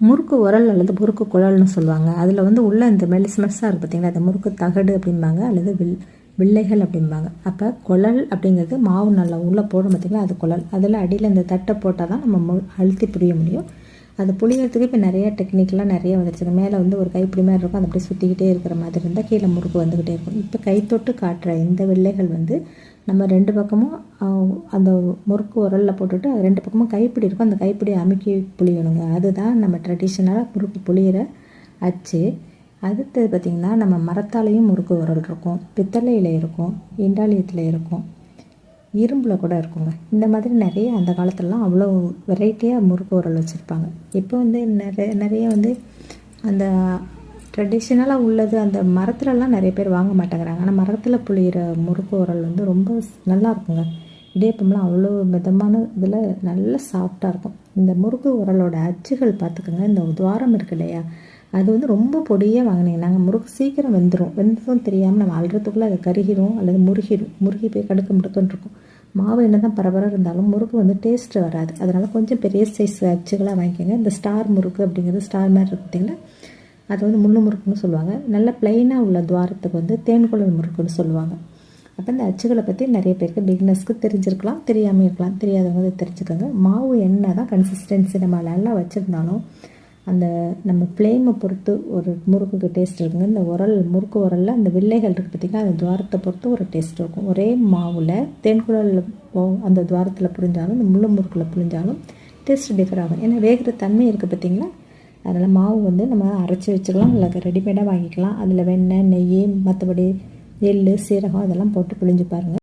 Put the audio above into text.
முறுக்கு உரல் அல்லது முறுக்கு குழல்னு சொல்லுவாங்க. அதில் வந்து உள்ளே இந்த மெலிஸ் மெலிஸாக இருக்குது பார்த்தீங்களா அந்த முறுக்கு தகடு அப்படிம்பாங்க அல்லது வில் வில்லைகள் அப்படிம்பாங்க. அப்போ குழல் அப்படிங்கிறது மாவு நல்லா உள்ளே போடும் பார்த்திங்களா அது குழல். அதில் அடியில் இந்த தட்டை போட்டால் தான் நம்ம மு அழுத்தி புரிய முடியும். அது புளியறதுக்கு இப்போ நிறைய டெக்னிக்லாம் நிறைய வந்துருச்சுங்க மேலே வந்து ஒரு கைப்பிடி மாதிரி இருக்கும். அது அப்படியே சுற்றிக்கிட்டே இருக்கிற மாதிரி இருந்தால் கீழே முறுக்கு வந்துக்கிட்டே இருக்கும். இப்போ கை தொட்டு காட்டுற இந்த வெள்ளைகள் வந்து நம்ம ரெண்டு பக்கமும் அந்த முறுக்கு உரலில் போட்டுட்டு அது ரெண்டு பக்கமும் கைப்பிடி இருக்கும். அந்த கைப்பிடியை அமுக்கி புளியணுங்க அதுதான் நம்ம ட்ரெடிஷ்னலாக முறுக்கு புளியிற அச்சு. அடுத்தது பார்த்திங்கன்னா நம்ம மரத்தாலேயும் முறுக்கு உரல் இருக்கும். பித்தளையில் இருக்கும். இண்டாலியத்தில் இருக்கும். இரும்பில் கூட இருக்குங்க. இந்த மாதிரி நிறைய அந்த காலத்துலலாம் அவ்வளோ வெரைட்டியாக முறுக்கு உரல் வச்சுருப்பாங்க. இப்போ வந்து நிறைய நிறைய வந்து அந்த ட்ரெடிஷ்னலாக உள்ளது அந்த மரத்துலலாம் நிறைய பேர் வாங்க மாட்டேங்கிறாங்க. ஆனால் மரத்தில் புளியிற முறுக்கு உரல் வந்து ரொம்ப நல்லா இருக்குங்க. இடியப்பம்லாம் அவ்வளோ மிதமான இதில் நல்ல சாஃப்டாக இருக்கும். இந்த முறுக்கு உரலோட அச்சுகள் பார்த்துக்கோங்க. இந்த துவாரம் இருக்கு இல்லையா? அது வந்து ரொம்ப பொடியாக வாங்கினீங்க. நாங்கள் முறுக்கு சீக்கிரம் வெந்துடும் வெந்ததும் தெரியாமல் நம்ம அழுறதுக்குள்ளே அது கருகிரும் அல்லது முருகிடும் முருகி போய் கடுக்க முடுக்குன்னு இருக்கும். மாவு என்ன தான் பரபரம் இருந்தாலும் முறுக்கு வந்து டேஸ்ட்டு வராது. அதனால் கொஞ்சம் பெரிய சைஸ் அச்சுகளாக வாங்கிக்கோங்க. இந்த ஸ்டார் முறுக்கு அப்படிங்கிறது ஸ்டார் மாதிரி இருக்கு பார்த்தீங்களா அது வந்து முள்ளு முறுக்குன்னு சொல்லுவாங்க. நல்ல பிளெயினாக உள்ள துவாரத்துக்கு வந்து தேன்குழல் முறுக்குன்னு சொல்லுவாங்க. அப்போ இந்த அச்சுகளை பற்றி நிறைய பேருக்கு பிகினஸ்க்கு தெரிஞ்சிருக்கலாம் தெரியாமல் இருக்கலாம். தெரியாதவங்க தெரிஞ்சுக்கோங்க. மாவு என்ன தான் கன்சிஸ்டன்சி நம்ம நல்லா வச்சுருந்தாலும் அந்த நம்ம ஃப்ளேமை பொறுத்து ஒரு முறுக்குக்கு டேஸ்ட் இருக்குங்க. இந்த உரல் முறுக்கு உரலில் அந்த வில்லைகள் இருக்குது பார்த்திங்கன்னா அந்த துவாரத்தை பொறுத்து ஒரு டேஸ்ட் இருக்கும். ஒரே மாவில் தேன்குழலில் அந்த துவாரத்தில் புரிஞ்சாலும் இந்த முள்ளு முறுக்கில் புரிஞ்சாலும் டேஸ்ட் டிஃபர் ஆகும். ஏன்னா வேகிற தன்மை இருக்குது பார்த்தீங்களா அதனால் மாவு வந்து நம்ம அரைச்சி வச்சுக்கலாம் இல்லை ரெடிமேடாக வாங்கிக்கலாம். அதில் வெண்ணெய் நெய் மற்றபடி எள்ளு சீரகம் அதெல்லாம் போட்டு பிழிஞ்சு பாருங்கள்